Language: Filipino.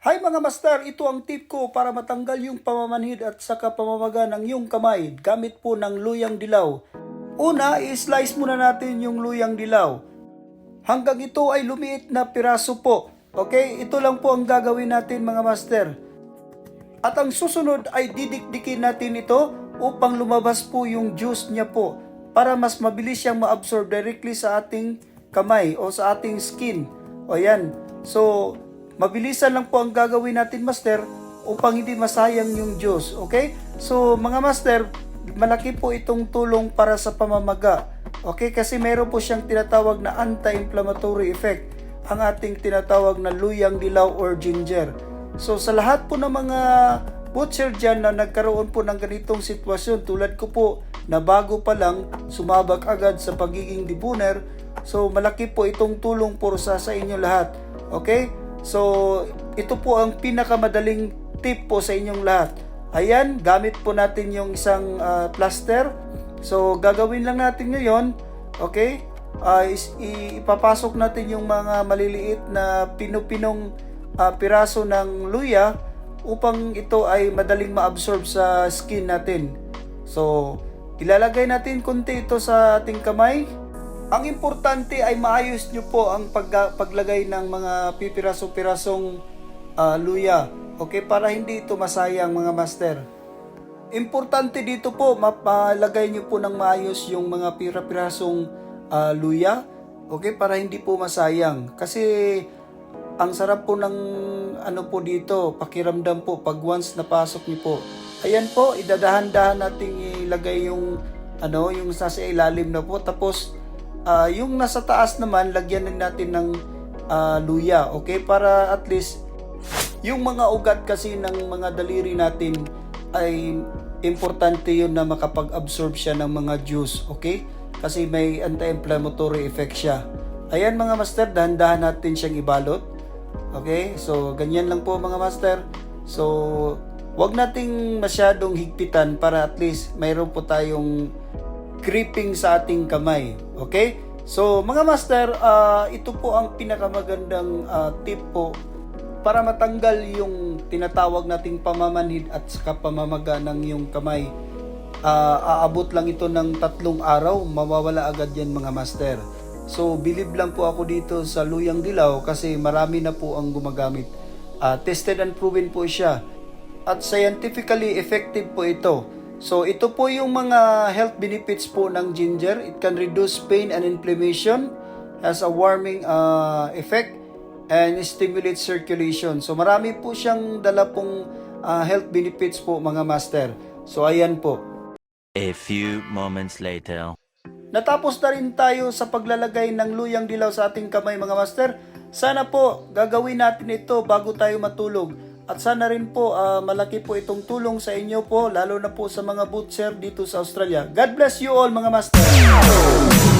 Hi mga master, ito ang tip ko para matanggal yung pamamanhid at saka pamamaga ng iyong kamay gamit po ng luyang dilaw. Una, i-slice muna natin yung luyang dilaw. Hanggang ito ay lumiit na piraso po. Okay, ito lang po ang gagawin natin mga master. At ang susunod ay didikdikin natin ito upang lumabas po yung juice niya po para mas mabilis siyang ma-absorb directly sa ating kamay o sa ating skin. O yan. So, mabilisan lang po ang gagawin natin master upang hindi masayang yung juice. Okay? So, mga master, malaki po itong tulong para sa pamamaga. Okay? Kasi meron po siyang tinatawag na anti-inflammatory effect ang ating tinatawag na luyang dilaw or ginger. So sa lahat po ng mga butcher dyan na nagkaroon po ng ganitong sitwasyon tulad ko po na bago pa lang sumabak agad sa pagiging debuner so malaki po itong tulong po sa sa inyo lahat. Okay? So ito po ang pinakamadaling tip po sa inyong lahat. Ayan, gamit po natin yung isang ah, plaster. So gagawin lang natin ngayon, okay? Ah, is, ipapasok natin yung mga maliliit na pinupinong ah, piraso ng luya upang ito ay madaling ma-absorb sa skin natin. So, ilalagay natin konti ito sa ating kamay. Ang importante ay maayos nyo po ang pag- paglagay ng mga pipiraso-pirasong ah, luya. Okay, para hindi ito masayang mga master. Importante dito po, mapalagay nyo po ng maayos yung mga pira-pirasong ah, luya. Okay, para hindi po masayang. Kasi ang sarap po ng ano po dito, pakiramdam po pag once napasok niyo po. Ayan po, idadahan-dahan nating ilagay yung ano, yung nasa ilalim na po. Tapos ah, yung nasa taas naman, lagyan din natin ng ah, luya. Okay, para at least yung mga ugat kasi ng mga daliri natin ay importante yun na makapag-absorb siya ng mga juice, okay? Kasi may anti-inflammatory effect siya. Ayan mga master, dahan-dahan natin siyang ibalot. Okay? So, ganyan lang po mga master. So, wag nating masyadong higpitan para at least mayroon po tayong gripping sa ating kamay. Okay? So, mga master, ah, ito po ang pinakamagandang ah, tip po para matanggal yung tinatawag nating pamamanhid at saka pamamaga ng yung kamay. Ah, aabot lang ito ng tatlong araw, mawawala agad yan mga master. So, believe lang po ako dito sa luyang dilaw kasi marami na po ang gumagamit. Ah, tested and proven po siya. At scientifically effective po ito. So, ito po yung mga health benefits po ng ginger. It can reduce pain and inflammation, has a warming ah, effect, and stimulate circulation. So marami po siyang dala pong ah, health benefits po mga master. So ayan po. A few moments later. Natapos na rin tayo sa paglalagay ng luyang dilaw sa ating kamay mga master. Sana po gagawin natin ito bago tayo matulog. At sana rin po ah, malaki po itong tulong sa inyo po lalo na po sa mga butcher dito sa Australia. God bless you all mga master.